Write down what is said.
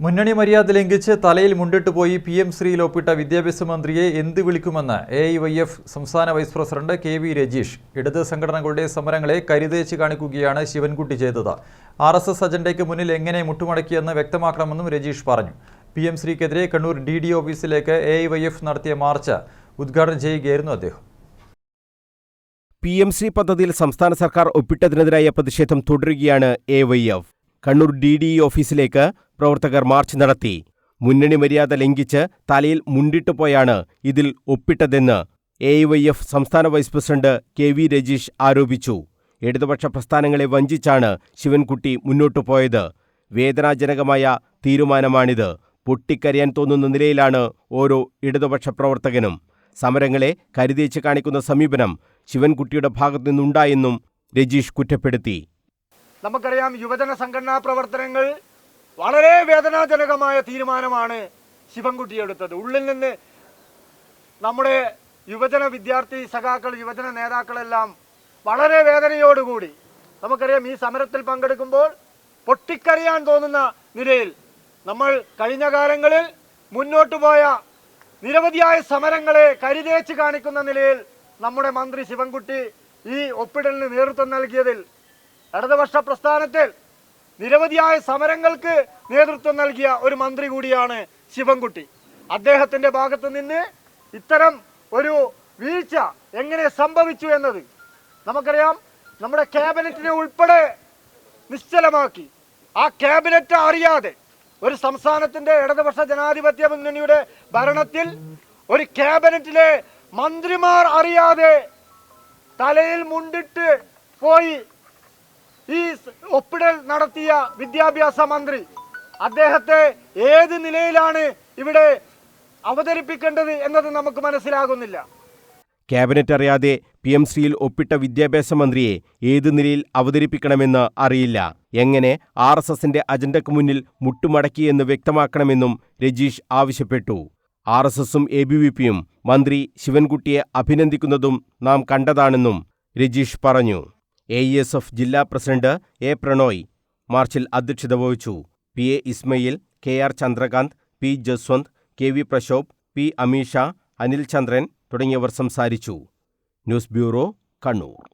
മുന്നണി മര്യാദ ലംഘിച്ച് തലയിൽ മുണ്ടിട്ട് പോയി പി എം ശ്രീയിൽ ഒപ്പിട്ട വിദ്യാഭ്യാസ മന്ത്രിയെ എന്ത് വിളിക്കുമെന്ന് എ ഐ വൈ എഫ് സംസ്ഥാന vice president K V Rajeesh ഇടത് സംഘടനകളുടെ സമരങ്ങളെ കരുതേച്ച് കാണിക്കുകയാണ് ശിവൻകുട്ടി ചെയ്തത്. ആർ എസ് എസ് അജണ്ടയ്ക്ക് മുന്നിൽ എങ്ങനെ മുട്ടുമടക്കിയെന്ന് വ്യക്തമാക്കണമെന്നും രജീഷ് പറഞ്ഞു. പി എം ശ്രീക്കെതിരെ കണ്ണൂർ ഡി ഡി ഓഫീസിലേക്ക് എ ഐ വൈ എഫ് നടത്തിയ മാർച്ച് ഉദ്ഘാടനം ചെയ്യുകയായിരുന്നു അദ്ദേഹം. പി എം ശ്രീ പദ്ധതിയിൽ സംസ്ഥാന സർക്കാർ ഒപ്പിട്ടതിനെതിരായ പ്രതിഷേധം തുടരുകയാണ് A Y F. Kannur D D ഓഫീസിലേക്ക് പ്രവർത്തകർ മാർച്ച് നടത്തി. മുന്നണി മര്യാദ ലംഘിച്ച് തലയിൽ മുണ്ടിട്ട് പോയാണ് ഇതിൽ ഒപ്പിട്ടതെന്ന് എ വൈ എഫ് സംസ്ഥാന vice president K V Rajeesh ആരോപിച്ചു. ഇടതുപക്ഷ പ്രസ്ഥാനങ്ങളെ വഞ്ചിച്ചാണ് ശിവൻകുട്ടി മുന്നോട്ടു പോയത്. വേദനാജനകമായ തീരുമാനമാണിത്. പൊട്ടിക്കരയാൻ തോന്നുന്ന നിലയിലാണ് ഓരോ ഇടതുപക്ഷ പ്രവർത്തകനും. സമരങ്ങളെ കരുതേച്ച് കാണിക്കുന്ന സമീപനം ശിവൻകുട്ടിയുടെ ഭാഗത്തുനിന്നുണ്ടായെന്നും രജീഷ് കുറ്റപ്പെടുത്തി. നമുക്കറിയാം യുവജന സംഘടനാ പ്രവർത്തനങ്ങൾ വളരെ വേദനാജനകമായ തീരുമാനമാണ് ശിവൻകുട്ടി എടുത്തത്. ഉള്ളിൽ നിന്ന് നമ്മുടെ യുവജന വിദ്യാർത്ഥി സഖാക്കൾ യുവജന നേതാക്കളെല്ലാം വളരെ വേദനയോടുകൂടി നമുക്കറിയാം ഈ സമരത്തിൽ പങ്കെടുക്കുമ്പോൾ പൊട്ടിക്കറിയാൻ തോന്നുന്ന നിലയിൽ നമ്മൾ കഴിഞ്ഞ കാലങ്ങളിൽ മുന്നോട്ടു പോയ നിരവധിയായ സമരങ്ങളെ കരുതേച്ച് കാണിക്കുന്ന നിലയിൽ നമ്മുടെ മന്ത്രി ശിവൻകുട്ടി ഈ ഒപ്പിടലിന് നേതൃത്വം നൽകിയതിൽ ഇടതുപക്ഷ പ്രസ്ഥാനത്തിൽ നിരവധിയായ സമരങ്ങൾക്ക് നേതൃത്വം നൽകിയ ഒരു മന്ത്രി കൂടിയാണ് ശിവൻകുട്ടി. അദ്ദേഹത്തിന്റെ ഭാഗത്ത് നിന്ന് ഇത്തരം ഒരു വീഴ്ച എങ്ങനെ സംഭവിച്ചു എന്നത് നമുക്കറിയാം. നമ്മുടെ ക്യാബിനറ്റിനെ ഉൾപ്പെടെ നിശ്ചലമാക്കി. ആ ക്യാബിനറ്റ് അറിയാതെ ഒരു സംസ്ഥാനത്തിന്റെ ഇടതുപക്ഷ ജനാധിപത്യ മുന്നണിയുടെ ഭരണത്തിൽ ഒരു ക്യാബിനറ്റിലെ മന്ത്രിമാർ അറിയാതെ തലയിൽ മുണ്ടിട്ട് പോയി ഈ ഒപ്പിടൽ നടത്തിയ വിദ്യാഭ്യാസ മന്ത്രി അദ്ദേഹത്തെ ഏത് നിലയിലാണ് ഇവിടെ അവതരിപ്പിക്കേണ്ടത് എന്നത് നമുക്ക് മനസ്സിലാകുന്നില്ല. ക്യാബിനറ്റ് അറിയാതെ പി എം സിയിൽ ഒപ്പിട്ട വിദ്യാഭ്യാസ മന്ത്രിയെ ഏത് നിലയിൽ അവതരിപ്പിക്കണമെന്ന് അറിയില്ല. എങ്ങനെ ആർ എസ് എസിന്റെ അജണ്ടയ്ക്ക് മുന്നിൽ മുട്ടുമടക്കിയെന്ന് വ്യക്തമാക്കണമെന്നും രജീഷ് ആവശ്യപ്പെട്ടു. ആർ എസ് എസും എ ബി വി പിയും മന്ത്രി ശിവൻകുട്ടിയെ അഭിനന്ദിക്കുന്നതും നാം കണ്ടതാണെന്നും രജീഷ് പറഞ്ഞു. എ ഇ എസ് എഫ് ജില്ലാ പ്രസിഡന്റ് എ പ്രണോയ് മാർച്ചിൽ അധ്യക്ഷത വഹിച്ചു. P A Ismail K R Chandrakanth P Jaswanth K V Prashobh P Ameesha Anil Chandran തുടങ്ങിയവർ സംസാരിച്ചു. News bureau Kannur.